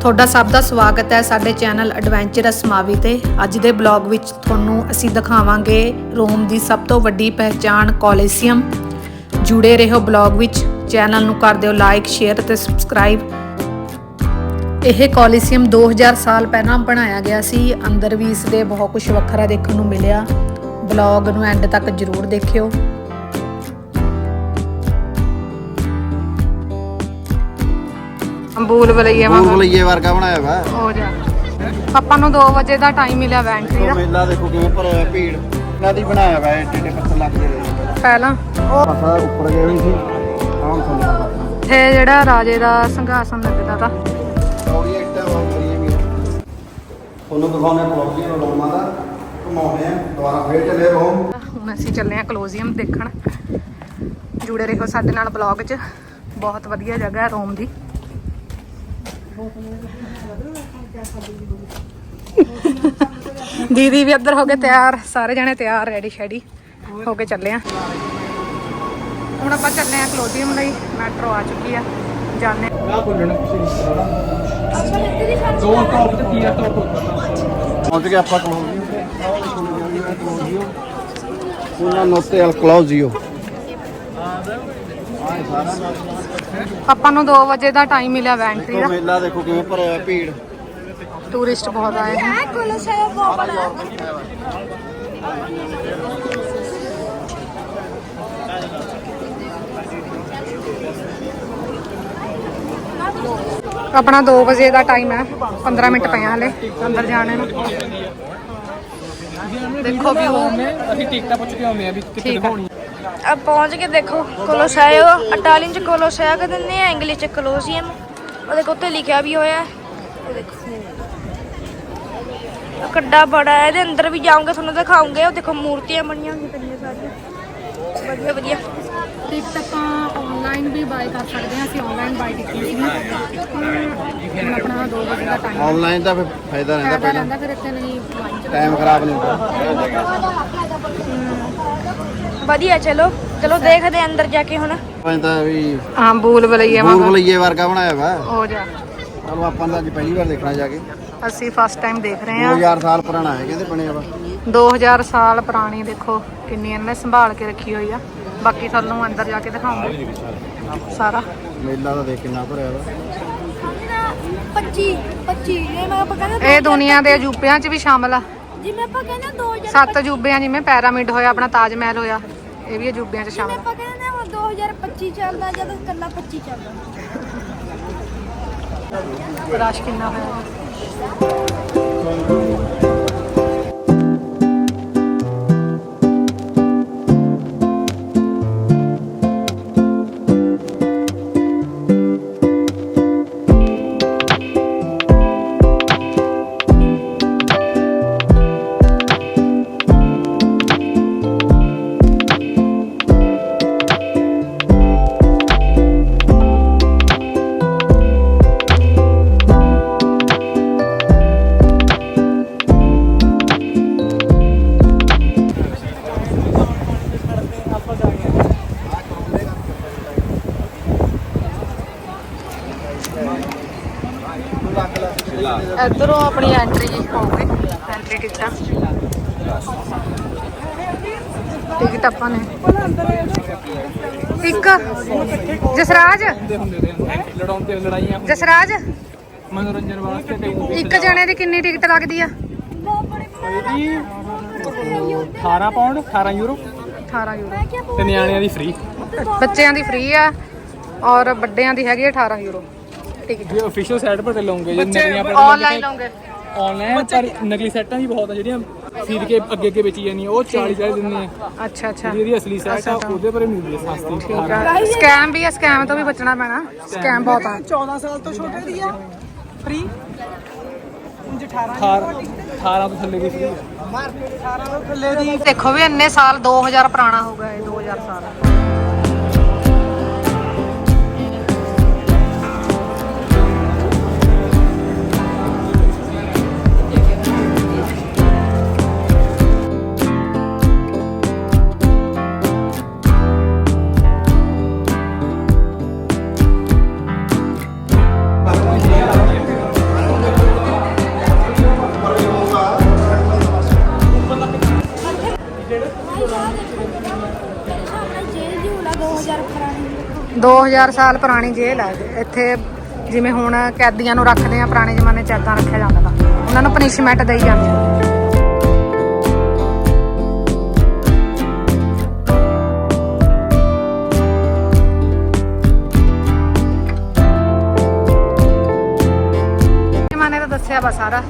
ਤੁਹਾਡਾ ਸਭ ਦਾ ਸਵਾਗਤ ਹੈ ਸਾਡੇ ਚੈਨਲ ਐਡਵੈਂਚਰਸ ਮਾਵੀ ਤੇ। ਅੱਜ ਦੇ ਬਲੌਗ ਵਿੱਚ ਤੁਹਾਨੂੰ ਅਸੀਂ ਦਿਖਾਵਾਂਗੇ ਰੋਮ ਦੀ ਸਭ ਤੋਂ ਵੱਡੀ ਪਹਿਚਾਣ ਕੋਲੀਸੀਅਮ। ਜੁੜੇ ਰਹੋ ਬਲੌਗ ਵਿੱਚ, ਚੈਨਲ ਨੂੰ ਕਰ ਦਿਓ ਲਾਈਕ ਸ਼ੇਅਰ ਤੇ ਸਬਸਕ੍ਰਾਈਬ ਇਹ ਕੋਲੀਸੀਅਮ 2000 ਸਾਲ ਪਹਿਲਾਂ ਬਣਾਇਆ ਗਿਆ ਸੀ। ਅੰਦਰ ਵੀ ਇਸ ਦੇ ਬਹੁਤ ਕੁਝ ਵੱਖਰਾ ਦੇਖਣ ਨੂੰ ਮਿਲਿਆ। ਬਲੌਗ ਨੂੰ ਐਂਡ ਤੱਕ ਜਰੂਰ ਦੇਖਿਓ। ਅੰਬੂਲ ਬਲਈਏ ਬੂਲ ਬਲਈਏ ਵਰਗਾ ਬਣਾਇਆ ਵਾ। ਹੋ ਜਾ। ਆਪਾਂ ਨੂੰ 2 ਵਜੇ ਦਾ ਟਾਈਮ ਮਿਲਿਆ ਵੈਂਟਰੀ ਦਾ। ਮੇਲਾ ਦੇਖੋ ਕਿਵੇਂ ਭਰਿਆ ਹੋਇਆ ਭੀੜ। ਇਹਨਾਂ ਦੀ ਬਣਾਇਆ ਵਾ ਏਡੇ ਏਡੇ ਪੱਥਰ ਲੱਗਦੇ ਰਹੇ ਪਹਿਲਾਂ। ਉਹ ਪੱਥਰ ਉੱਪਰ ਗਏ ਹੋਈ ਸੀ। ਆਮ ਤੁਹਾਨੂੰ ਇੱਥੇ ਜਿਹੜਾ ਰਾਜੇ ਦਾ ਸੰਘਾਸਨ ਲੱਗਦਾ ਤਾ। ਥੋੜੀ ਇੱਟਾਂ ਬਹੁਤ ਕਰੀਏ ਵੀ ਤੁਹਾਨੂੰ ਦਿਖਾਉਂਦੇ ਪਲੋਜੀ ਰੋਮਾ ਦਾ ਘੁਮਾਉਂਦੇ ਆ ਦੁਬਾਰਾ ਫੇਰ ਚੱਲੇ ਰੋਮ। ਹੁਣ ਅਸੀਂ ਚੱਲੇ ਆ ਕਲੋਜ਼ੀਅਮ ਦੇਖਣ। ਜੁੜੇ ਰਹੋ ਸਾਡੇ ਨਾਲ ਬਲੌਗ 'ਚ। ਬਹੁਤ ਵਧੀਆ ਜਗ੍ਹਾ ਹੈ ਰੋਮ ਦੀ। ਦੀਦੀ ਵੀ ਇੱਧਰ ਹੋ ਗਏ ਤਿਆਰ ਸਾਰੇ ਜਣੇ ਤਿਆਰ ਰੈਡੀ ਸ਼ੈਡੀ ਹੋ ਕੇ ਚੱਲੇ ਆ। ਹੁਣ ਆਪਾਂ ਚੱਲੇ ਆ ਕਲੋਜ਼ੀਅਮ ਲਈ ਮੈਟਰੋ ਆ ਚੁੱਕੀ ਆ ਜਾਣੇ ਪਹੁੰਚ ਗਏ ਆਪਾਂ ਕਲੋਜੀ ਉਹਨਾਂ ਨੋਤੇ ਅਲ ਕਲੋਜੀਓ ਆਪਾਂ ਨੂੰ 2 ਵਜੇ ਦਾ ਟਾਈਮ ਮਿਲਿਆ ਵੈਂਟਰੀ ਦਾ। ਮੇਲਾ ਦੇਖੋ ਕਿਵੇਂ ਭਰਿਆ ਭੀੜ। ਟੂਰਿਸਟ ਬਹੁਤ ਆਏ ਹਨ ਆਪਣਾ 2 ਵਜੇ ਦਾ ਟਾਈਮ ਹੈ। 15 ਮਿੰਟ ਪਏ ਆ ਹਲੇ ਅੰਦਰ ਜਾਣੇ ਨੂੰ। ਦੇਖੋ ਵੀ ਅਸੀਂ ਟਿਕਟਾਂ ਪੁੱਛ ਕੇ ਆਉਂਦੇ ਆ ਵੀ ਕਿੱਥੇ ਠੀਕ ਆ ਪਹੁੰਚ ਕੇ ਦੇਖੋ ਕੋਲੋਸਾਇਓ ਇਟਾਲੀਅਨ ਚ ਕੋਲੋਸਾਇਓ ਕਹਿੰਦੇ ਆ ਇੰਗਲਿਸ਼ ਚ ਕੋਲੋਸੀਅਮ ਉਹ ਦੇਖੋ ਉੱਤੇ ਲਿਖਿਆ ਵੀ ਹੋਇਆ ਉਹ ਕੱਡਾ ਬੜਾ ਹੈ ਇਹਦੇ ਅੰਦਰ ਵੀ ਜਾਉਂਗੇ ਤੁਹਾਨੂੰ ਦਿਖਾਉਂਗੇ। ਉਹ ਦੇਖੋ ਮੂਰਤੀਆਂ ਬਣੀਆਂ ਹੋਈਆਂ ਕਿੰਨੀਆਂ ਸਾਰੀਆਂ। ਵਧੀਆ ਵਧੀਆ। ਟਿਕਟ ਆਪਾਂ ਆਨਲਾਈਨ ਵੀ ਬਾਈ ਕਰ ਸਕਦੇ ਹਾਂ ਅਸੀਂ ਆਨਲਾਈਨ ਬਾਈ ਕੀਤੀ ਸੀ ਆਪਣਾ 2 ਵਜੇ ਦਾ ਟਾਈਮ ਆਨਲਾਈਨ ਦਾ ਫਾਇਦਾ ਰਹਿੰਦਾ ਪਹਿਲਾਂ। ਟਾਈਮ ਖਰਾਬ ਨਹੀਂ ਹੁੰਦਾ। ਵਧੀਆ ਚਲੋ ਚਲੋ ਦੇਖਦੇ ਅੰਦਰ ਜਾ ਕੇ ਹੁਣ। ਪੈਂਦਾ ਵੀ ਹਾਂ ਬੂਲ ਬਲਈਏ ਬੂਲ ਬਲਈਏ ਵਰਗਾ ਬਣਾਇਆ ਵਾ। ਹੋ ਜਾ। ਚਲੋ ਆਪਾਂ ਤਾਂ ਅੱਜ ਪਹਿਲੀ ਵਾਰ ਦੇਖਣਾ ਜਾ ਕੇ। ਅਸੀਂ ਫਸਟ ਟਾਈਮ ਦੇਖ ਰਹੇ ਹਾਂ। 2000 ਸਾਲ ਪੁਰਾਣਾ ਹੈ ਕਹਿੰਦੇ ਬਣਿਆ ਵਾ? 2000 ਸਾਲ ਪੁਰਾਣੀ ਦੇਖੋ ਕਿੰਨੀ ਇਹਨੇ ਸੰਭਾਲ ਕੇ ਰੱਖੀ ਹੋਈ ਆ। ਬਾਕੀ ਤੁਹਾਨੂੰ ਅੰਦਰ ਜਾ ਕੇ ਦਿਖਾਉਂਗੇ। ਸਾਰਾ। ਮੇਲਾ ਤਾਂ ਦੇਖ ਕਿੰਨਾ ਭਰਿਆ ਵਾ। 25 25 ਇਹ ਮੈਂ ਆਪਾਂ ਕਹਿੰਦੇ ਇਹ ਦੁਨੀਆ ਦੇ ਅਜੂਬਿਆਂ 'ਚ ਵੀ ਸ਼ਾਮਲ ਆ। ਜਿਵੇਂ ਆਪਾਂ ਕਹਿੰਦੇ 2000 ਸੱਤ ਅਜੂਬਿਆਂ ਜਿਵੇਂ ਪੈਰਾਮਿਡ ਹੋਇਆ ਆਪਣਾ ਤਾਜ ਮਹਿਲ ਹੋਇਆ ਇਹ ਵੀ ਅਜੂਬਿਆਂ 'ਚ ਸ਼ਾਮਲ ਆ। ਆਪਾਂ ਕਹਿੰਦੇ ਹੁਣ 2025 ਚੱਲਦਾ ਜਦੋਂ ਕੱਲਾ 25 ਚੱਲਦਾ ਰਸ਼ ਕਿੰਨਾ ਹੋਇਆ ਟਿਕਟ ਆਪਾਂ ਨੇ। ਇੱਕ ਜਸਰਾਜ। ਲੜਾਉਂਦੇ ਲੜਾਈਆਂ ਜਸਰਾਜ। ਮਨੋਰੰਜਨ ਵਾਸਤੇ ਕਈ ਇੱਕ ਜਣੇ ਦੀ ਕਿੰਨੀ ਟਿਕਟ ਲੱਗਦੀ ਆ? ਇਹਦੀ 18 ਪਾਉਂਡ 18 ਯੂਰੋ 18 ਯੂਰੋ ਤੇ ਨਿਆਣਿਆਂ ਦੀ ਫ੍ਰੀ ਬੱਚਿਆਂ ਦੀ ਫ੍ਰੀ ਆ ਔਰ ਵੱਡਿਆਂ ਦੀ ਹੈਗੀ ਆ 18 ਯੂਰੋ ਟਿਕਟ। ਜੇ ਅਫੀਸ਼ੀਅਲ ਸਾਈਟ ਪਰ ਤੇ ਜੇ ਨਕਲੀਆਂ ਆਨਲਾਈਨ ਲਓਗੇ ਆਨਲਾਈਨ ਪਰ ਨਕਲੀ ਸੈਟਾਂ ਵੀ ਬਹੁਤ ਆ ਜਿਹੜੀਆਂ ਖਰੀਦ ਕੇ ਅੱਗੇ ਅੱਗੇ ਵੇਚੀ ਜਾਂਦੀਆਂ ਉਹ 40 40 ਦਿੰਦੇ ਆ। ਅੱਛਾ ਅੱਛਾ। ਜਿਹੜੀ ਇਹਦੀ ਅਸਲੀ ਸੈਟ ਆ ਉਹਦੇ ਪਰੇ ਮਿਲਦੀ ਹੈ। ਸਸਤੀ ਸਕੈਮ ਵੀ ਆ ਸਕੈਮ ਤੋਂ ਵੀ ਬਚਣਾ ਪੈਣਾ। ਸਕੈਮ ਬਹੁਤ ਆ। 14 ਸਾਲ ਤੋਂ ਛੋਟੇ ਦੀ ਆ। ਫ੍ਰੀ 18 18 ਤੋਂ ਥੱਲੇ ਦੀ ਫ੍ਰੀ ਦੇਖੋ ਵੀ ਇੰਨੇ ਸਾਲ 2000 ਪੁਰਾਣਾ ਹੋ ਗਿਆ ਇਹ 2000 ਸਾਲ। 2000 ਸਾਲ ਪੁਰਾਣੀ ਜੇਲ੍ਹ ਹੈ ਇੱਥੇ ਜਿਵੇਂ ਹੁਣ ਕੈਦੀਆਂ ਨੂੰ ਰੱਖਦੇ ਆ ਪੁਰਾਣੇ ਜ਼ਮਾਨੇ 'ਚ ਏਦਾਂ ਰੱਖਿਆ ਜਾਂਦਾ ਤਾ। ਉਹਨਾਂ ਨੂੰ ਪਨਿਸ਼ਮੈਂਟ ਦੇਈ ਜਾਂਦੀ ਆ। ਜ਼ਮਾਨੇ ਦਾ ਦੱਸਿਆ ਵਾ ਸਾਰਾ।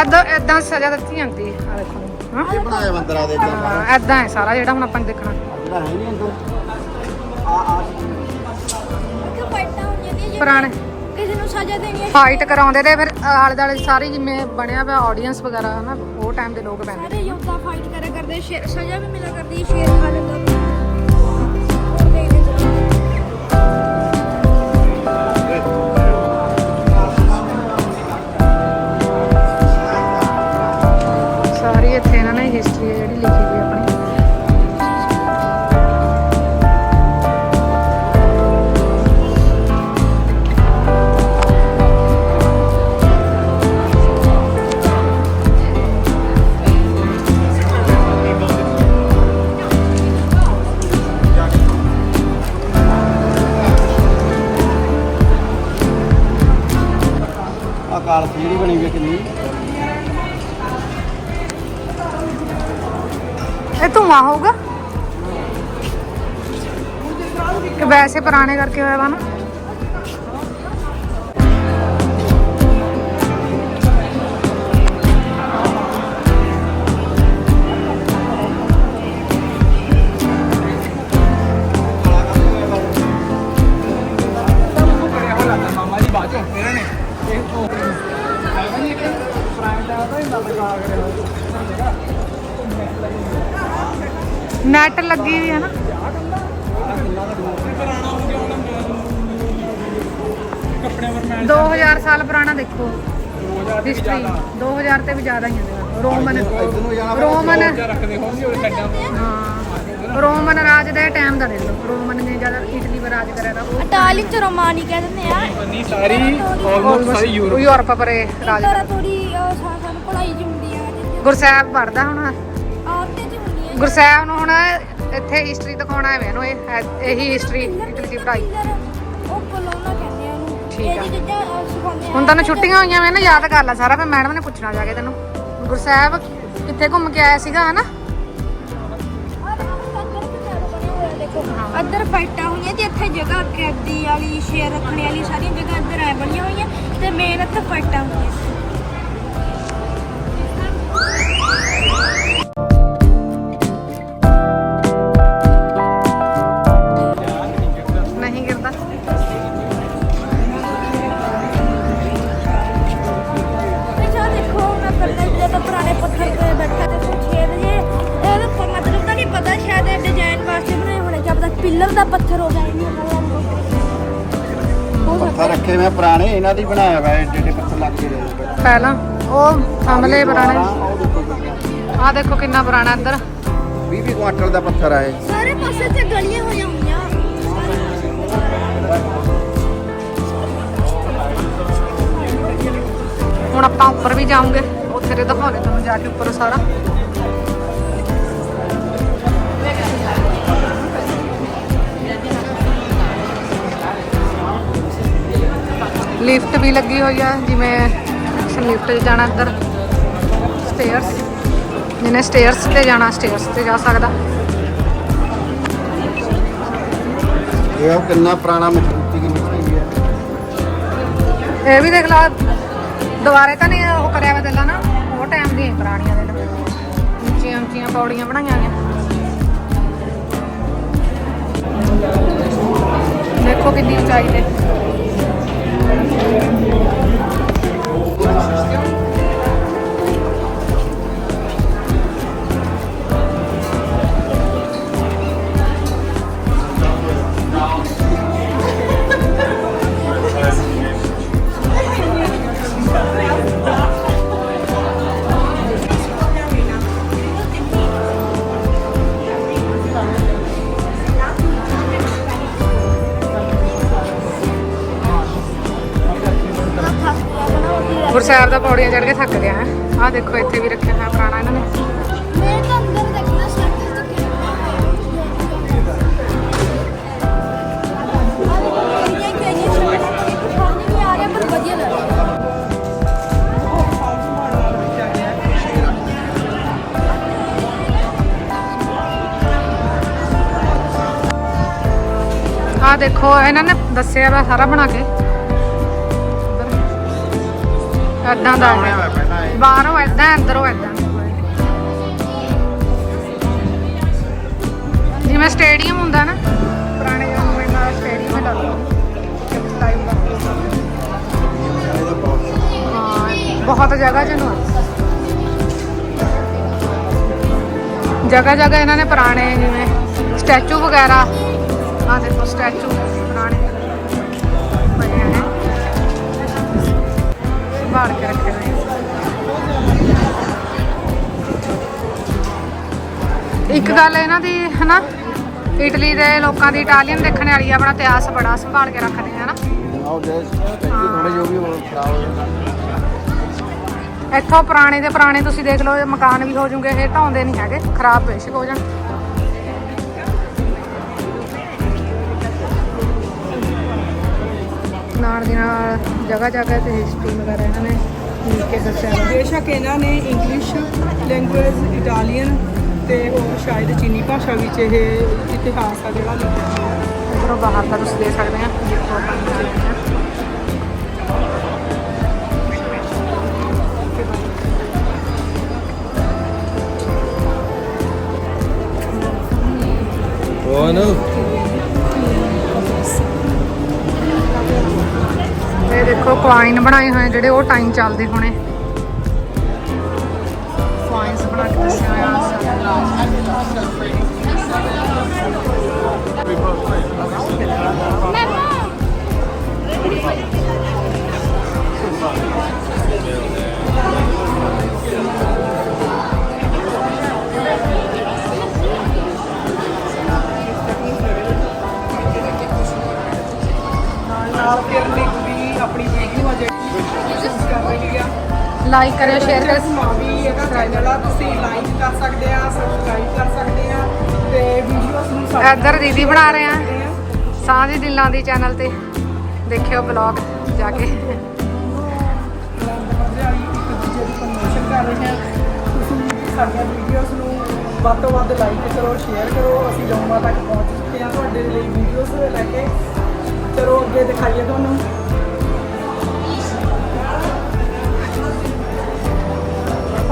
ਏਦਾਂ ਏਦਾਂ ਸਜ਼ਾ ਦਿੱਤੀ ਜਾਂਦੀ ਆ। ਦੇਖੋ। ਹਾਂ ਇਹ ਬਣਾਇਆ ਮੰਦਰਾ ਦੇ ਇੱਧਰ ਹਾਂ, ਸਾਰਾ ਜਿਹੜਾ ਹੁਣ ਆਪਾਂ ਨੇ ਦੇਖਣਾ। ਜਿਹੜਾ ਹੈ ਨਹੀਂ ਅੰਦਰ। ਪੁਰਾਣੇ। ਕਿਸੇ ਨੂੰ ਸਜ਼ਾ ਦੇਣੀ ਹੈ। ਫਾਈਟ ਕਰਾਉਂਦੇ ਤੇ ਫਿਰ ਆਲੇ ਦੁਆਲੇ ਸਾਰੀ ਜਿਵੇਂ ਬਣਿਆ ਪਿਆ ਆਡੀਅנס ਵਗੈਰਾ ਹਨਾ ਉਹ ਟਾਈਮ ਦੇ ਲੋਕ ਪੈਂਦੇ ਸਾਰੇ ਯੋਧਾ ਫਾਈਟ ਕਰਿਆ ਕਰਦੇ ਸ਼ੇਰ ਸਜ਼ਾ ਵੀ ਮਿਲਿਆ ਕਰਦੀ ਸ਼ੇਰ ਖਾ ਲੈਂਦਾ ਸਾਰੀ ਇੱਥੇ ਇਹਨਾਂ ਨੇ ਹਿਸਟਰੀ ਜਿਹੜੀ ਲਿਖੀ ਇਹ ਧੂਆਂ ਹੋਊਗਾ ਕਿ ਵੈਸੇ ਪੁਰਾਣੇ ਕਰਕੇ ਹੋਇਆ ਵਾ ਨਾ ਕਰਿਆ ਹੋਇਆ ਨੈਟ ਲੱਗੀ ਵੀ ਹੈ ਨਾ। ਮੈਂ 2000 ਸਾਲ ਪੁਰਾਣਾ ਦੇਖੋ। ਹਿਸਟਰੀ 2000 ਤੇ ਵੀ ਜ਼ਿਆਦਾ ਹੀ ਹੈ ਰੋਮਨ। ਰੋਮਨ। ਜਾਂ ਰੱਖਦੇ ਹੋਣਗੇ ਉਹ ਸਾਈਡਾਂ ਹਾਂ। ਰੋਮਨ ਰਾਜ ਦੇ ਟਾਈਮ ਦਾ ਦੇਖ ਲਓ। ਰੋਮਨ ਨੇ ਜਦ ਇਟਲੀ ਪਰ ਰਾਜ ਕਰਿਆ ਤਾਂ ਉਹ ਇਟਾਲੀਅਨ ਚ ਰੋਮਾਨੀ ਕਹਿ ਦਿੰਦੇ ਆ। ਨਹੀਂ ਸਾਰੀ ਆਲਮੋਸਟ ਸਾਰੀ ਯੂਰਪ ਯੂਰਪ ਪਰੇ ਰਾਜ ਥੋੜੀ ਸਾਨੂੰ ਪੜਾਈ ਹੁੰਦੀ ਆ। ਗੁਰਸਾਹਿਬ ਪੜਦਾ ਹੁਣ। ਗੁਰਸਾਹਿਬ ਨੂੰ ਹੁਣ ਇੱਥੇ ਹਿਸਟਰੀ ਦਿਖਾਉਣਾ ਹੈ ਇਹਨੂੰ ਇਹ ਇਹੀ ਹਿਸਟਰੀ ਇਟਲੀ ਦੀ ਪੜ੍ਹਾਈ। ਉਹ ਕੋਲੋਨਾ ਕਹਿੰਦੇ ਆ ਉਹਨੂੰ ਠੀਕ ਆ। ਇਹ ਚੀਜ਼ਾਂ ਅਹ, ਸਿਖਾਉਂਦੇ ਆ ਹੁਣ ਤੈਨੂੰ ਛੁੱਟੀਆਂ ਹੋਈਆਂ ਵੇ ਨਾ ਯਾਦ ਕਰ ਲੈ ਸਾਰਾ ਫਿਰ ਮੈਡਮ ਨੇ ਪੁੱਛਣਾ ਜਾ ਕੇ ਤੈਨੂੰ। ਗੁਰਸਾਹਿਬ ਕਿੱਥੇ ਘੁੰਮ ਕੇ ਆਇਆ ਸੀਗਾ ਹਨਾ? ਅੰਦਰ ਫਾਈਟਾਂ ਹੋਈਆਂ ਤੇ ਇੱਥੇ ਜਗ੍ਹਾ ਕੈਦੀ ਵਾਲੀ ਸ਼ੇਰ ਰੱਖਣੇ ਵਾਲੀ ਸਾਰੀਆਂ ਜਗ੍ਹਾ ਅੰਦਰ ਐ ਬਣੀਆਂ ਹੋਈਆਂ ਤੇ ਮੇਨ ਇੱਥੇ ਫਾਈਟਾਂ ਹੋਈਆਂ ਪਿੱਲਰ ਦਾ ਪੱਥਰ ਹੋ ਗਿਆ ਇਹ ਹੋ ਪੱਥਰ ਰੱਖੇ ਮੈਂ ਪੁਰਾਣੇ ਇਹਨਾਂ ਦੀ ਬਣਾਇਆ ਏਡੇ ਏਡੇ ਪੱਥਰ ਲੱਗ ਕੇ ਰਹੇ ਪਹਿਲਾਂ ਉਹ ਥੰਮਲੇ ਪੁਰਾਣੇ। ਉਹ ਦੇਖੋ ਕਿੰਨਾ। ਆਹ ਦੇਖੋ ਕਿੰਨਾ ਪੁਰਾਣਾ ਇੱਧਰ। 20 20 ਕੁਆਂਟਲ ਦਾ ਪੱਥਰ ਆਏ ਸਾਰੇ ਪਾਸੇ ਤੇ ਗਲੀਆਂ ਹੋਈਆਂ ਹੋਈਆਂ। ਹੁਣ ਆਪਾਂ ਉੱਪਰ ਵੀ ਜਾਵਾਂਗੇ ਉੱਥੇ ਦੇ ਦਿਖਾਉਣੇ ਤੁਹਾਨੂੰ ਜਾ ਕੇ ਉੱਪਰ ਸਾਰਾ। ਲਿਫਟ ਵੀ ਲੱਗੀ ਹੋਈ ਆ ਜਿਵੇਂ ਲਿਫਟ 'ਚ ਜਾਣਾ ਇੱਧਰ ਸਟੇਅਰਸ ਜਿਹਨੇ ਸਟੇਅਰਸ ਤੇ ਜਾਣਾ ਸਟੇਅਰਸ ਤੇ ਜਾ ਸਕਦਾ। ਇਹ ਕਿੰਨਾ ਪੁਰਾਣਾ ਮਜ਼ਬੂਤੀ ਦੀ ਮਿੱਟੀ ਹੈ ਇਹ ਵੀ ਦੇਖ ਲਾ ਦੁਬਾਰੇ ਤਾਂ ਨਹੀਂ ਉਹ ਕਰਿਆ ਵਾ ਦਿਲਾ ਨਾ ਉਹ ਟਾਈਮ ਦੀਆਂ ਪੁਰਾਣੀਆਂ ਦੇ ਉੱਚੀਆਂ ਉੱਚੀਆਂ ਪੌੜੀਆਂ ਬਣਾਈਆਂ ਗਈਆਂ ਦੇਖੋ ਕਿੰਨੀ ਉਚਾਈ ਤੇ। 음. ਖਡੂਰ ਸਾਹਿਬ ਦਾ ਪੌੜੀਆਂ ਚੜ ਕੇ ਥੱਕ ਗਿਆ ਹੈ। ਆਹ ਦੇਖੋ, ਇੱਥੇ ਵੀ ਰੱਖਿਆ ਹੋਇਆ ਪੁਰਾਣਾ ਇਹਨਾਂ ਨੇ। ਆ ਦੇਖੋ, ਇਹਨਾਂ ਨੇ ਦੱਸਿਆ ਵਾ ਸਾਰਾ ਬਣਾ ਕੇ। ਐਦਾਂ ਦਾ ਹੈ ਬਾਹਰੋਂ ਐਦਾਂ ਅੰਦਰੋਂ ਐਦਾਂ ਜਿਵੇਂ ਸਟੇਡੀਅਮ ਹੁੰਦਾ ਨਾ, ਪੁਰਾਣੇ ਜ਼ਮਾਨੇ ਦਾ ਸਟੇਡੀਅਮ ਹੀ ਲੱਗਦਾ ਬਹੁਤ ਜਗ੍ਹਾ ਚ ਜਗ੍ਹਾ ਜਗ੍ਹਾ ਇਹਨਾਂ ਨੇ ਪੁਰਾਣੇ ਜਿਵੇਂ ਸਟੈਚੂ ਵਗੈਰਾ। ਆ ਦੇਖੋ ਸਟੈਚੂ ਸੰਭਾਲ ਕੇ ਰੱਖੇ ਨੇ ਇੱਕ ਗੱਲ ਇਹਨਾਂ ਦੀ ਹਨਾ? ਇਟਲੀ ਦੇ ਲੋਕਾਂ ਦੀ ਇਟਾਲੀਅਨ ਦੇਖਣ ਵਾਲੀ ਆਪਣਾ ਇਤਿਹਾਸ ਬੜਾ ਸੰਭਾਲ ਕੇ ਰੱਖਦੇ ਆ ਹਨਾ? ਆਓ ਜੇ ਥੋੜੇ ਜੋ ਵੀ ਹੋਰ ਖਰਾਬ ਹੋ ਜਾਂਦਾ ਇੱਥੋਂ ਪੁਰਾਣੇ ਦੇ ਪੁਰਾਣੇ ਤੁਸੀਂ ਦੇਖ ਲਓ ਮਕਾਨ ਵੀ ਹੋ ਜੂਗੇ ਇਹ ਢਾਉਂਦੇ ਨਹੀਂ ਹੈਗੇ ਖਰਾਬ ਬੇਸ਼ੱਕ ਹੋ ਜਾਣ। ਨਾਲ ਦੀ ਨਾਲ ਜਗ੍ਹਾ ਜਗ੍ਹਾ ਤੇ ਹਿਸਟਰੀ ਵਗੈਰਾ ਇਹਨਾਂ ਨੇ ਲਿਖ ਕੇ ਦੱਸਿਆ ਬੇਸ਼ੱਕ ਇਹਨਾਂ ਨੇ ਇੰਗਲਿਸ਼ ਲੈਂਗੁਏਜ ਇਟਾਲੀਅਨ ਤੇ ਹੋਰ ਸ਼ਾਇਦ ਚੀਨੀ ਭਾਸ਼ਾ ਵਿੱਚ ਇਹ ਇਤਿਹਾਸ ਆ ਜਿਹੜਾ ਲਿਖਿਆ ਹੋਇਆ। ਇੱਧਰੋਂ ਬਾਹਰ ਦਾ ਤੁਸੀਂ ਦੇਖ ਸਕਦੇ ਆ। ਜਿੱਥੋਂ ਆਪਾਂ ਕੁਆਇਨ ਬਣਾਏ ਹੋਏ ਜਿਹੜੇ ਉਹ ਟਾਈਮ ਚੱਲਦੇ ਹੋਣੇ। ਕੁਆਇਨਸ ਬਣਾ ਕੇ ਦੱਸਿਆ ਹੋਇਆ ਨਾਲ ਫਿਰ ਲਿੰਕ ਲਾਈਕ ਕਰਿਓ ਸ਼ੇਅਰ ਕਰਿਓ। ਸਮਾਂ ਵੀ ਇਹਦਾ ਚੈਨਲ ਆ ਤੁਸੀਂ ਲਾਈਕ ਕਰ ਸਕਦੇ ਆ ਸਬਸਕ੍ਰਾਈਬ ਕਰ ਸਕਦੇ ਆ ਤੇ ਵੀਡੀਓਜ਼ ਨੂੰ ਇੱਧਰ ਦੀਦੀ ਬਣਾ ਰਹੇ ਆ। ਆ। ਸਾਂਝੀ ਦਿਲਾਂ ਦੀ ਚੈਨਲ ਤੇ ਦੇਖਿਓ ਬਲੌਗ ਜਾ ਕੇ। ਸਾਡੀਆਂ ਵੀਡੀਓਜ਼ ਨੂੰ ਵੱਧ ਤੋਂ ਵੱਧ ਲਾਈਕ ਕਰੋ ਸ਼ੇਅਰ ਕਰੋ। ਅਸੀਂ ਜੰਮੂ ਤੱਕ ਪਹੁੰਚ ਚੁੱਕੇ ਹਾਂ ਤੁਹਾਡੇ ਲਈ ਵੀਡੀਓਜ਼ ਲੈ ਕੇ। ਚਲੋ ਅੱਗੇ ਦਿਖਾਈਏ ਤੁਹਾਨੂੰ।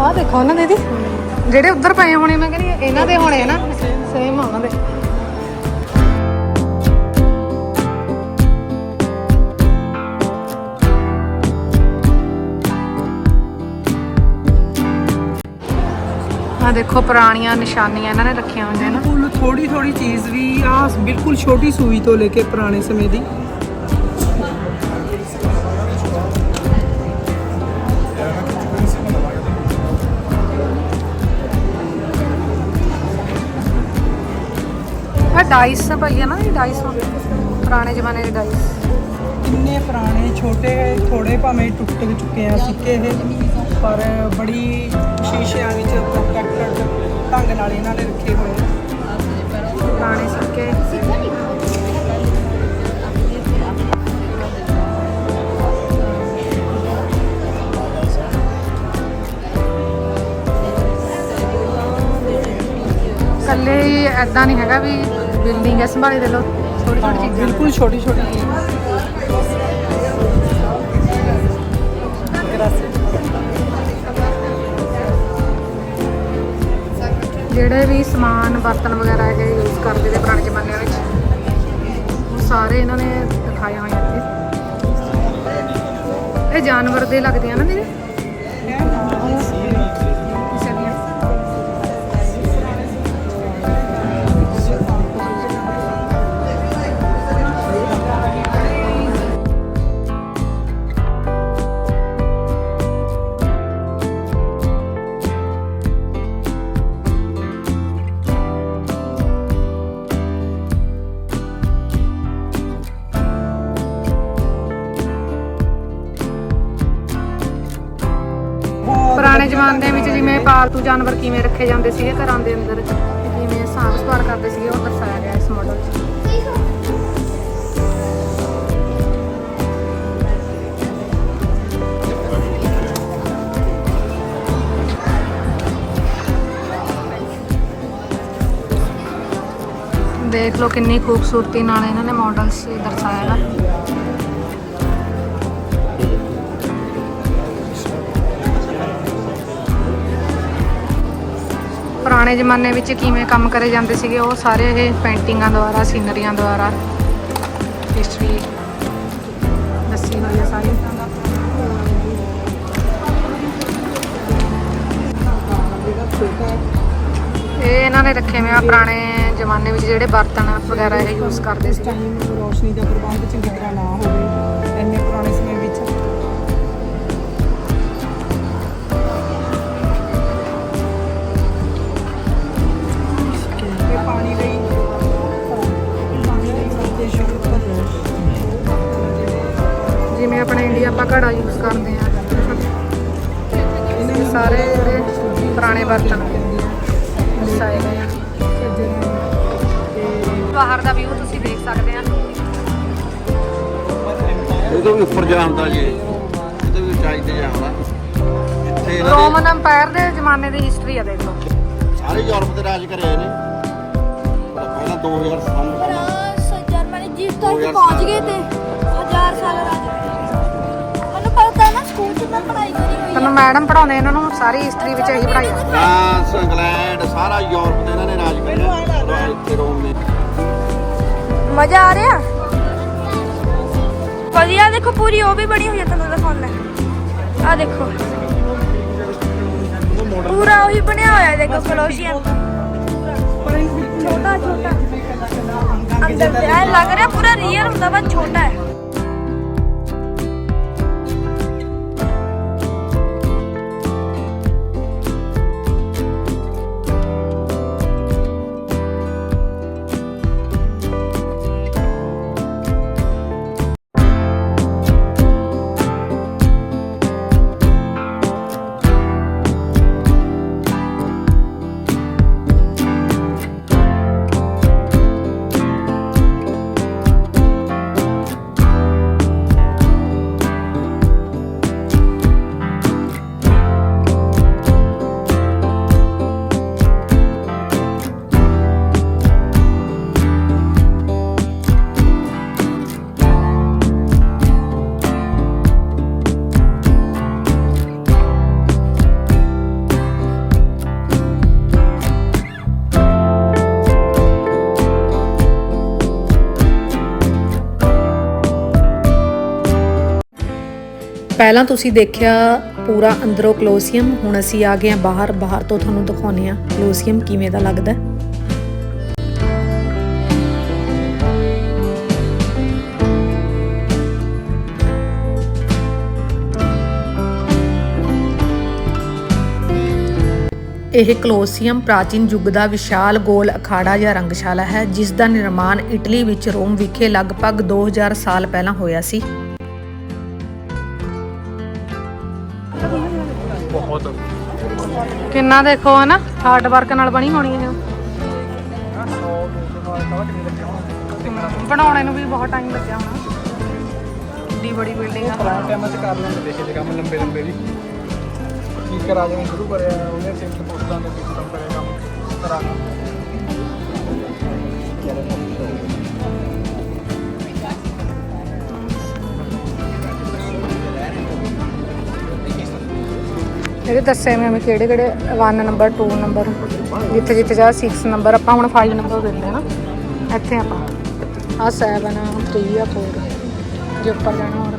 ਆਹ ਦੇਖੋ ਨਾ ਦੀਦੀ ਜਿਹੜੇ ਉੱਧਰ ਪਏ ਹੋਣੇ, ਮੈਂ ਕਹਿੰਦੀ ਇਹਨਾਂ ਦੇ ਹੋਣੇ ਨਾ। ਸੇਮ ਉਹਨਾਂ ਦੇ। ਆ ਦੇਖੋ, ਪੁਰਾਣੀਆਂ ਨਿਸ਼ਾਨੀਆਂ ਇਹਨਾਂ ਨੇ ਰੱਖੀਆਂ ਹੋਈਆਂ ਨਾ। ਬਿਲਕੁਲ ਥੋੜੀ ਥੋੜੀ ਚੀਜ਼ ਵੀ ਆ ਬਿਲਕੁਲ ਛੋਟੀ ਸੂਈ ਤੋਂ ਲੈ ਕੇ ਪੁਰਾਣੇ ਸਮੇਂ ਦੀ। ਡਾਈਸ ਪਈ ਆ ਨਾ ਇਹ ਡਾਈਸ ਪੁਰਾਣੇ ਜ਼ਮਾਨੇ ਦੇ ਡਾਈਸ ਕਿੰਨੇ ਪੁਰਾਣੇ ਛੋਟੇ ਥੋੜੇ ਭਾਵੇਂ ਟੁੱਟ ਚੁੱਕੇ ਆ ਸਿੱਕੇ ਇਹ। ਪਰ ਬੜੀ ਸ਼ੀਸ਼ਿਆਂ ਵਿੱਚ ਪ੍ਰੋਟੈਕਟਡ ਢੰਗ ਨਾਲ ਇਹਨਾਂ ਨੇ ਰੱਖੇ ਹੋਏ ਆ। ਪੁਰਾਣੇ ਸਿੱਕੇ। ਕੱਲੇ ਹੀ ਐਦਾਂ ਨਹੀਂ ਹੈਗਾ ਵੀ ਬਿਲਡਿੰਗ ਹੈ ਸੰਭਾਲੀ ਦੇ ਲੋ ਥੋੜੀ ਥੋੜੀ ਚੀਜ਼ਾਂ। ਬਿਲਕੁਲ ਛੋਟੀ ਛੋਟੀ। ਜਿਹੜੇ ਵੀ ਸਮਾਨ ਬਰਤਨ ਵਗੈਰਾ ਹੈਗੇ ਯੂਜ਼ ਕਰਦੇ ਨੇ ਪੁਰਾਣੇ ਜ਼ਮਾਨੇ ਵਿੱਚ ਉਹ ਸਾਰੇ ਇਹਨਾਂ ਨੇ ਦਿਖਾਏ ਹੋਏ ਇੱਥੇ। ਇਹ ਜਾਨਵਰ ਦੇ ਲੱਗਦੇ ਆ ਨਾ ਦੀਦੀ ਪਾਲਤੂ ਜਾਨਵਰ ਕਿਵੇਂ ਰੱਖੇ ਜਾਂਦੇ ਸੀਗੇ ਘਰਾਂ ਦੇ ਅੰਦਰ ਤੇ ਕਿਵੇਂ ਸਾਂਭ ਸੰਭਾਲ ਕਰਦੇ ਸੀਗੇ ਉਹ ਦਰਸਾਇਆ ਗਿਆ ਇਸ ਮਾਡਲ 'ਚ। ਦੇਖ ਲਓ ਕਿੰਨੀ ਖੂਬਸੂਰਤੀ ਨਾਲ ਇਹਨਾਂ ਨੇ ਮਾਡਲਸ ਦਰਸਾਇਆ ਹੈ ਪੁਰਾਣੇ ਜ਼ਮਾਨੇ ਵਿੱਚ ਕਿਵੇਂ ਕੰਮ ਕਰੇ ਜਾਂਦੇ ਸੀਗੇ, ਉਹ ਸਾਰੇ ਇਹ ਪੇਂਟਿੰਗਾਂ ਦੁਆਰਾ, ਸੀਨਰੀਆਂ ਦੁਆਰਾ ਹਿਸਟਰੀ ਦੱਸੀ ਹੋਈ ਹੈ ਸਾਰੀ। ਇਹ ਇਹਨਾਂ ਨੇ ਰੱਖੇ ਹੋਏ ਆ ਪੁਰਾਣੇ ਜ਼ਮਾਨੇ ਵਿੱਚ ਜਿਹੜੇ ਬਰਤਨ ਵਗੈਰਾ ਇਹ ਯੂਜ਼ ਕਰਦੇ ਸੀ ਟਾਈਮ ਰੋਸ਼ਨੀ ਦਾ ਪ੍ਰਬੰਧ ਚੰਗੀ ਤਰ੍ਹਾਂ ਨਾ ਹੋਵੇ। ਘੜਾ ਯੂਜ਼ ਕਰਦੇ ਆ। ਇਹ ਸਾਰੇ ਜਿਹੜੇ ਪੁਰਾਣੇ ਬਰਤਨ ਦਰਸਾਏ ਗਏ ਆ। ਬਾਹਰ ਦਾ ਵਿਊ ਤੁਸੀਂ ਦੇਖ ਸਕਦੇ ਆ। ਇਹ ਤੋਂ ਵੀ ਉੱਪਰ ਜਾਂਦਾ ਜੀ। ਇਹ ਤੋਂ ਵੀ ਉਚਾਈ ਤੇ ਜਾਂਦਾ ਇੱਥੇ ਇਹਨਾਂ ਦੇ ਰੋਮਨ ਅੰਪਾਇਰ ਦੇ ਜ਼ਮਾਨੇ ਦੀ ਹਿਸਟਰੀ ਆ ਦੇਖ ਲਓ। ਸਾਰੇ ਯੂਰਪ ਤੇ ਰਾਜ ਕਰੇ ਨੇ ਪਹਿਲਾਂ 2000 ਸਾਲ ਜਰਮਨੀ ਜਿਸ ਦੋ ਤੱਕ ਪਹੁੰਚ ਗਏ ਤੇ। ਹਜ਼ਾਰ ਸਾਲ ਰਾਜ ਹੈ ਨਾ ਸਕੂਲ 'ਚ ਮੈਂ ਪੜ੍ਹਾਈ ਕਰੀ ਹੋਈ ਤੁਹਾਨੂੰ ਮੈਡਮ ਪੜਾਉਂਦੇ ਇਹਨਾਂ ਨੂੰ ਸਾਰੀ ਹਿਸਟਰੀ ਵਿੱਚ ਇਹੀ ਪੜਾਈ ਆ। ਫਰਾਂਸ ਇੰਗਲੈਂਡ ਸਾਰਾ ਯੂਰਪ ਤੇ ਇਹਨਾਂ ਨੇ ਰਾਜ ਕਰਿਆ ਇੱਥੇ ਰੋਮ ਨੇ। ਮਜ਼ਾ ਆ ਰਿਹਾ? ਵਧੀਆ ਦੇਖੋ ਪੂਰੀ ਉਹ ਵੀ ਬਣੀ ਹੋਈ ਹੈ ਤੁਹਾਨੂੰ ਦਿਖਾਉਣਾ ਆ ਦੇਖੋ। ਪੂਰਾ ਉਹੀ ਬਣਿਆ ਹੋਇਆ ਦੇਖੋ ਕਲੋਸੀਅਮ ਛੋਟਾ ਛੋਟਾ। ਅੰਦਰ ਤੇ ਐਂ ਲੱਗ ਰਿਹਾ ਪੂਰਾ ਰੀਅਲ ਹੁੰਦਾ ਵਾ ਛੋਟਾ ਹੈ। ਪਹਿਲਾਂ ਤੁਸੀਂ ਦੇਖਿਆ ਪੂਰਾ ਅੰਦਰੋਂ ਕਲੋਸੀਅਮ, ਹੁਣ ਅਸੀਂ ਆ ਗਏ ਹਾਂ ਬਾਹਰ। ਬਾਹਰ ਤੋਂ ਤੁਹਾਨੂੰ ਦਿਖਾਉਂਦੇ ਆ ਕਲੋਸੀਅਮ ਕਿਵੇਂ ਦਾ ਲੱਗਦਾ ਇਹ ਕਲੋਸੀਅਮ ਪ੍ਰਾਚੀਨ ਯੁੱਗ ਦਾ ਵਿਸ਼ਾਲ ਗੋਲ ਅਖਾੜਾ ਜਾਂ ਰੰਗਸ਼ਾਲਾ ਹੈ, ਜਿਸ ਦਾ ਨਿਰਮਾਣ ਇਟਲੀ ਵਿੱਚ ਰੋਮ ਵਿਖੇ ਲਗਭਗ 2000 ਸਾਲ ਪਹਿਲਾਂ ਹੋਇਆ ਸੀ। ਕਿੰਨਾ ਦੇਖੋ ਹਨਾ ਹਾਰਡ ਵਰਕ ਨਾਲ ਬਣੀ ਹੋਣੀ ਹੈ ਬਣਾਉਣੇ ਨੂੰ ਵੀ ਬਹੁਤ ਟਾਈਮ ਲੱਗਿਆ ਹੋਣਾ। ਏਡੀ ਬੜੀ ਬਿਲਡਿੰਗ ਆ। ਪੁਰਾਣੇ ਟਾਈਮਾਂ 'ਚ ਕਰ ਲੈਂਦੇ ਦੇਖੇ ਜੇ ਕੰਮ ਲੰਬੇ ਲੰਬੇ ਵੀ ਕੀ ਕਰਾ ਜਿਵੇਂ ਸ਼ੁਰੂ ਕਰਿਆ, ਉਹਨੇ ਸਿੰਪਲ ਪੋਸਟਾਂ ਦੇ ਵਿੱਚ ਕਰਿਆ ਕੰਮ ਕਰਾ ਇਹਦੇ ਦੱਸੇ ਮੈਂ ਮੈਂ ਕਿਹੜੇ ਕਿਹੜੇ 1 ਨੰਬਰ 2 ਨੰਬਰ ਜਿੱਥੇ ਜਿੱਥੇ ਜਾ 6 ਨੰਬਰ ਆਪਾਂ ਹੁਣ 5 ਨੰਬਰ ਦਿੰਦੇ ਨਾ। ਇੱਥੇ ਆਪਾਂ ਆ 7 ਆ 3 ਆ 4 ਜੇ ਉੱਪਰ ਜਾਣਾ ਹੋਰ।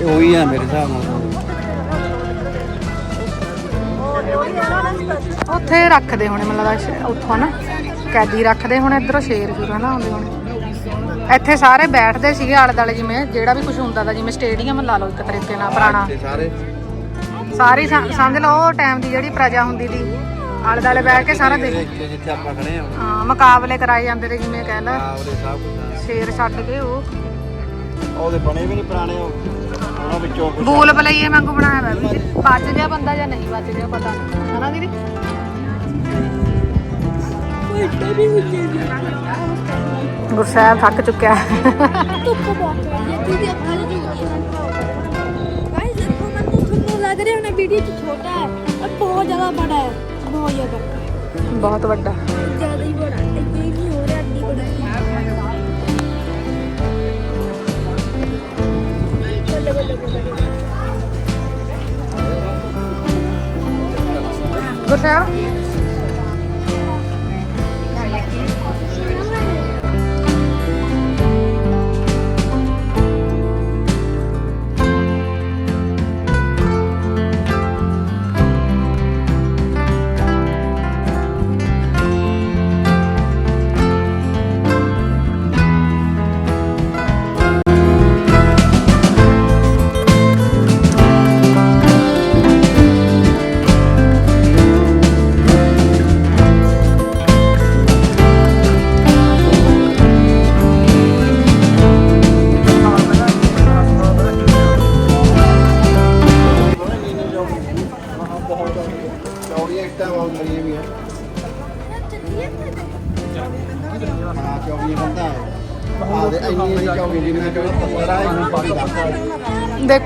ਇਹ ਉਹੀ ਆ ਮੇਰੇ ਹਿਸਾਬ ਨਾਲ। ਉੱਥੇ ਰੱਖਦੇ ਹੋਣੇ ਮੈਨੂੰ ਲੱਗਦਾ ਉੱਥੋਂ ਨਾ ਕੈਦੀ ਰੱਖਦੇ ਹੋਣੇ ਇਧਰੋਂ ਸ਼ੇਰ ਸ਼ੁਰੂ ਨਾ ਆਉਂਦੇ ਹੋਣੇ। ਇੱਥੇ ਸਾਰੇ ਬੈਠਦੇ ਸੀਗੇ ਆਲੇ ਦੁਆਲੇ ਜਿਵੇਂ ਜਿਹੜਾ ਵੀ ਕੁਝ ਹੁੰਦਾ ਦਾ ਜਿਵੇਂ ਸਟੇਡੀਅਮ ਲਾ ਲਓ ਇੱਕ ਤਰੀਕੇ ਨਾਲ ਪੁਰਾਣਾ। ਤੇ ਸਾਰੇ? ਸਾਰੀ ਸਮ- ਸਮਝ ਲਓ ਉਹ ਟਾਈਮ ਦੀ ਜਿਹੜੀ ਪ੍ਰਜਾ ਹੁੰਦੀ ਦੀ ਆਲੇ ਦੁਆਲੇ ਬੈਠ ਕੇ ਸਾਰਾ ਦੇਖ ਇੱਥੇ ਜਿੱਥੇ ਆਪਾਂ ਖੜੇ ਆ। ਹਾਂ ਮੁਕਾਬਲੇ ਕਰਾਏ ਜਾਂਦੇ ਨੇ ਜਿਵੇਂ ਕਹਿ ਲਾ। ਸਭ ਕੁਝ ਸ਼ੇਰ ਛੱਡ ਕੇ ਉਹ। ਉਹਦੇ ਬਣੇ ਵੀ ਨਹੀਂ ਪੁਰਾਣੇ ਉਹ। ਉਹਨਾਂ ਵਿੱਚੋਂ ਕੁਝ ਬੂਲ ਬਲਈਏ ਵਾਂਗੂ ਬਣਾਇਆ ਹੋਇਆ ਵੀ। ਬਚ ਗਿਆ ਬੰਦਾ ਜਾਂ ਨਹੀਂ ਬਚ ਗਿਆ ਪਤਾ ਨਹੀਂ ਹਨਾ ਦੀਦੀ? ਗੁਰਸਾਹਿਬ ਥੱਕ ਚੁੱਕਿਆ ਧੁੱਪ ਬਹੁਤ ਹੈ ਜੀ ਦੀ ਅੱਖਾਂ ਦੀ ਜੂਗੀ ਗਾਇਸ ਦੇਖੋ ਮੈਂ ਤੁਹਾਨੂੰ ਲੱਗ ਰਿਹਾ ਹੋਣਾ ਵੀਡੀਓ 'ਚ ਛੋਟਾ ਹੈ ਪਰ ਬਹੁਤ ਜ਼ਿਆਦਾ ਬੜਾ ਹੈ ਬਹੁਤ ਜ਼ਿਆਦਾ ਬਹੁਤ ਵੱਡਾ ਜ਼ਿਆਦਾ ਹੀ ਬੜਾ ਹੈ ਇਹ ਨਹੀਂ ਹੋ ਰਿਹਾ ਅੱਡੀ ਬੜਾ ਬੱਲੇ ਬੱਲੇ ਬੱਲੇ ਗੁਰਸਾਹਿਬ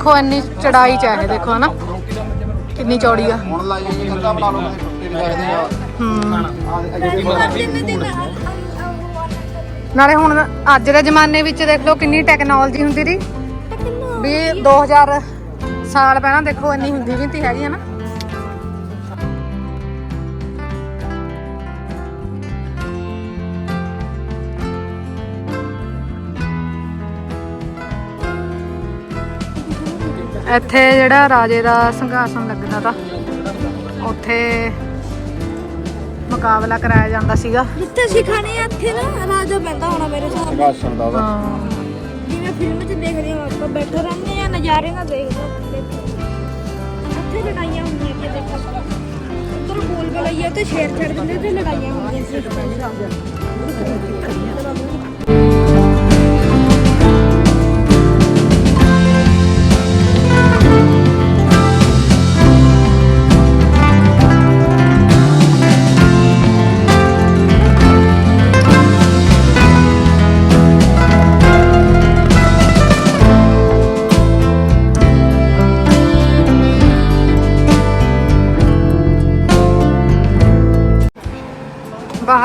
ਦੇਖੋ ਇੰਨੀ ਚੜਾਈ ਚ ਹੈ ਇਹ ਦੇਖੋ ਹਨਾ? ਕਿੰਨੀ ਚੌੜੀ ਆ। ਹੁਣ ਲਾਈ ਇਹ ਕੰਧਾਂ ਬਣਾ ਲਓ ਤੁਸੀਂ ਟੁੱਟੇ ਨਹੀਂ ਸਕਦੇ ਆ ਆ? ਨਾਲੇ ਹੁਣ ਅੱਜ ਦੇ ਜ਼ਮਾਨੇ ਵਿੱਚ ਦੇਖ ਲਓ ਕਿੰਨੀ ਟੈਕਨੋਲੋਜੀ ਹੁੰਦੀ ਦੀ ਵੀ 2000 ਸਾਲ ਪਹਿਲਾਂ ਦੇਖੋ ਇੰਨੀ ਹੁੰਦੀ ਵੀ ਤੀ ਹੈਗੀ ਹੈ ਨਾ ਇੱਥੇ ਜਿਹੜਾ ਰਾਜੇ ਦਾ ਸਿੰਘਾਸਨ ਲੱਗਦਾ ਤਾ ਉੱਥੇ ਮੁਕਾਬਲਾ ਕਰਾਇਆ ਜਾਂਦਾ ਸੀਗਾ। ਜਿੱਥੇ ਸਿਖਾਣੇ ਆ ਇੱਥੇ ਨਾ ਰਾਜਾ ਬੈਠਾ ਹੋਣਾ ਮੇਰੇ ਸਾਹਮਣੇ ਭਾਸ਼ਣ ਦਾ ਹਾਂ। ਜਿਵੇਂ ਫਿਲਮ 'ਚ ਦੇਖਦੇ ਹਾਂ ਆਪਾਂ ਬੈਠੇ ਰਹਿੰਦੇ ਆ ਨਜ਼ਾਰੇ ਨਾਲ ਦੇਖਦੇ ਉੱਥੇ ਲੜਾਈਆਂ ਹੁੰਦੀਆਂ ਕਿ ਦੇਖੋ। ਉੱਧਰ ਗੋਲ ਗਲਾਈਆ ਤੇ ਸ਼ੇਰ ਛੱਡ ਦਿੰਦੇ ਤੇ ਲੜਾਈਆਂ ਹੁੰਦੀਆਂ ਸੀ।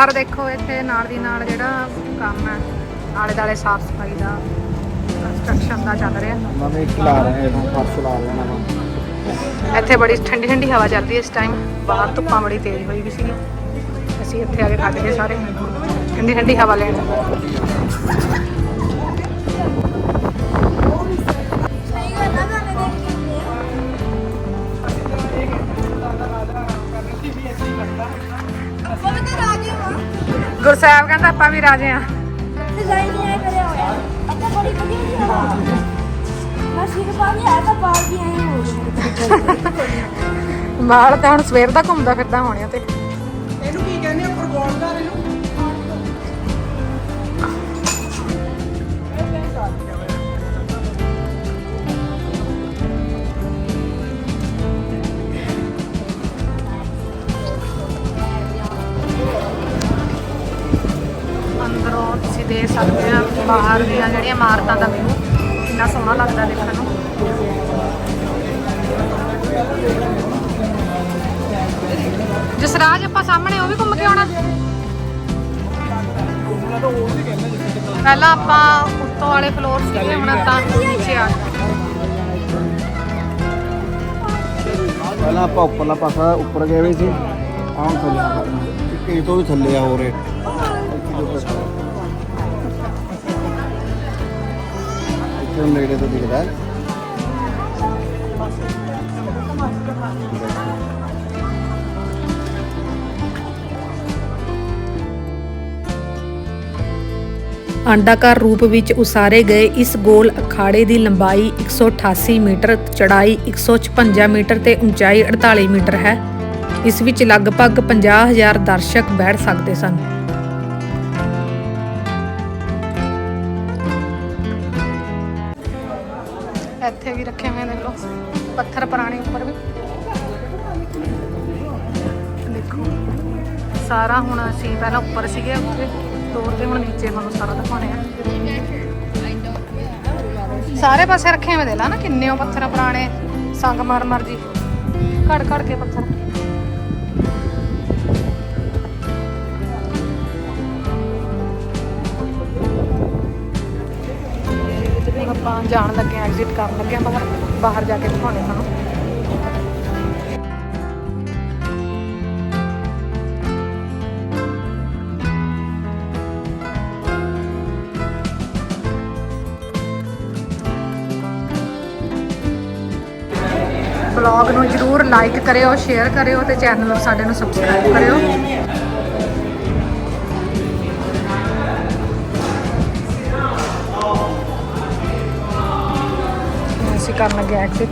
ਬਾਹਰ ਦੇਖੋ ਇੱਥੇ ਨਾਲ ਦੀ ਨਾਲ ਜਿਹੜਾ ਕੰਮ ਹੈ ਆਲੇ ਦਾਲੇ ਸਾਫ਼ ਸਫ਼ਾਈ ਦਾ ਕੰਸਟਰਕਸ਼ਨ ਦਾ ਚੱਲ ਰਿਹਾ। ਨਵੇਂ ਖਿਲਾ ਰਹੇ ਹਾਂ ਫਰਸ਼ ਲਾ ਰਹੇ ਹਾਂ ਇੱਥੇ ਬੜੀ ਠੰਡੀ ਠੰਡੀ ਹਵਾ ਚੱਲਦੀ ਹੈ ਇਸ ਟਾਈਮ ਬਾਹਰ ਧੁੱਪਾਂ ਬੜੀ ਤੇਜ਼ ਹੋਈ ਵੀ ਸੀਗੀ। ਅਸੀਂ ਇੱਥੇ ਆ ਕੇ ਖੜ ਗਏ ਸਾਰੇ। ਠੰਡੀ ਠੰਡੀ ਹਵਾ ਲੈਣ। ਗੁਰਸਾਹਿਬ ਕਹਿੰਦਾ ਆਪਾਂ ਵੀ ਰਾਜੇ ਆ ਡਿਜ਼ਾਈਨ ਨਹੀਂ ਆਇਆ ਕਰਿਆ ਹੋਇਆ ਅੱਛਾ ਬੜੀ ਵਧੀਆ ਜੀ ਮੈਂ ਸਿਰ ਪਾ ਵੀ ਆਇਆ ਤਾਂ ਵੀ ਹੋ ਹੁਣ ਸਵੇਰ ਦਾ ਘੁੰਮਦਾ ਫਿਰਦਾ ਹੋਣਿਆ ਤੇ। ਇਹਨੂੰ ਕੀ ਕਹਿੰਦੇ ਆ? ਪ੍ਰਗੋਲਦਾਰ ਇਹਨੂੰ ਅੰਦਰੋਂ ਸਕਦੇ ਆ ਬਾਹਰ ਦੀਆਂ ਜਿਹੜੀਆਂ ਇਮਾਰਤਾਂ ਦਾ ਵਿਊ ਕਿੰਨਾ ਸੋਹਣਾ ਲੱਗਦਾ ਦੇਖਣ ਨੂੰ। ਜਸਰਾਜ, ਆਪਾਂ ਸਾਹਮਣੇ ਉਹ ਵੀ ਘੁੰਮ ਕੇ ਆਉਣਾ। ਪਹਿਲਾਂ ਆਪਾਂ ਉੱਤੋਂ ਵਾਲੇ ਫਲੋਰ ਸੀਗੇ ਹੁਣ ਤਾਂ ਨੀਚੇ ਆ ਪਹਿਲਾਂ ਆਪਾਂ ਉੱਪਰਲਾ ਪਾਸਾ ਉੱਪਰ ਗਏ ਹੋਏ ਸੀ, ਆਹ ਥੱਲੇ ਆ ਗਏ। ਇੱਕ ਇਹ ਤੋਂ ਵੀ ਥੱਲੇ ਆ ਹੋ ਰਹੇ ਇੱਥੇ ਨੇੜੇ ਤੋਂ ਦਿਖਦਾ ਹੈ ਅੰਡਾਕਾਰ ਰੂਪ ਵਿੱਚ ਉਸਾਰੇ ਗਏ ਇਸ ਗੋਲ ਅਖਾੜੇ ਦੀ ਲੰਬਾਈ 188 ਮੀਟਰ, ਚੜਾਈ 156 ਮੀਟਰ ਤੇ ਉਚਾਈ 48 ਮੀਟਰ ਹੈ। ਇਸ ਵਿੱਚ ਲਗਭਗ 50000 ਦਰਸ਼ਕ ਬੈਠ ਸਕਦੇ ਸਨ। ਪੱਥਰ ਪੁਰਾਣੇ ਉੱਪਰ ਵੀ। ਦੇਖੋ, ਸਾਰਾ ਹੁਣ ਅਸੀਂ ਪਹਿਲਾਂ ਉੱਪਰ ਸੀਗੇ, ਉੱਥੇ ਤੋਰ ਤੇ ਹੁਣ ਨੀਚੇ ਤੁਹਾਨੂੰ ਸਾਰਾ ਦਿਖਾਉਣੇ ਆ। ਸਾਰੇ ਪਾਸੇ ਰੱਖੇ ਹੋਏ ਦੇ ਲਾ ਨਾ, ਕਿੰਨੇ ਉਹ ਪੱਥਰ ਪੁਰਾਣੇ, ਸੰਗ ਮਾਰ ਮਾਰ ਜੀ। ਘੜ ਘੜ ਕੇ ਪੱਥਰ। ਆਪਾਂ ਜਾਣ ਲੱਗੇ ਐਗਜ਼ਿਟ ਕਰਨ ਲੱਗੇ ਹਾਂ ਬਾਹਰ। ਬਾਹਰ ਜਾ ਕੇ ਦਿਖਾਉਣੇ ਤੁਹਾਨੂੰ ਬਲੌਗ ਨੂੰ ਜਰੂਰ ਲਾਈਕ ਕਰਿਓ ਸ਼ੇਅਰ ਕਰਿਓ ਤੇ ਚੈਨਲ ਨੂੰ ਸਾਡੇ ਨੂੰ ਸਬਸਕ੍ਰਾਈਬ ਕਰਿਓ। ਕਰਨ ਲੱਗੇ ਐਗਜ਼ਿਟ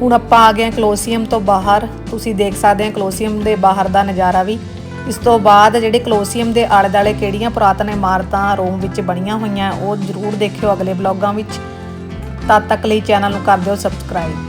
ਹੁਣ ਆਪਾਂ ਆ ਗਏ ਕਲੋਸੀਅਮ ਤੋਂ ਬਾਹਰ। ਤੁਸੀਂ ਦੇਖ ਸਕਦੇ ਹੋ ਕਲੋਸੀਅਮ ਦੇ ਬਾਹਰ ਦਾ ਨਜ਼ਾਰਾ ਵੀ। ਇਸ ਤੋਂ ਬਾਅਦ ਜਿਹੜੇ ਕਲੋਸੀਅਮ ਦੇ ਆਲੇ ਦੁਆਲੇ ਕਿਹੜੀਆਂ ਪੁਰਾਤਨ ਇਮਾਰਤਾਂ ਰੋਮ ਵਿੱਚ ਬਣੀਆਂ ਹੋਈਆਂ, ਉਹ ਜ਼ਰੂਰ ਦੇਖਿਓ ਅਗਲੇ ਵਲੌਗਾਂ ਵਿੱਚ। ਤਦ ਤੱਕ ਲਈ ਚੈਨਲ ਨੂੰ ਕਰ ਦਿਓ ਸਬਸਕ੍ਰਾਈਬ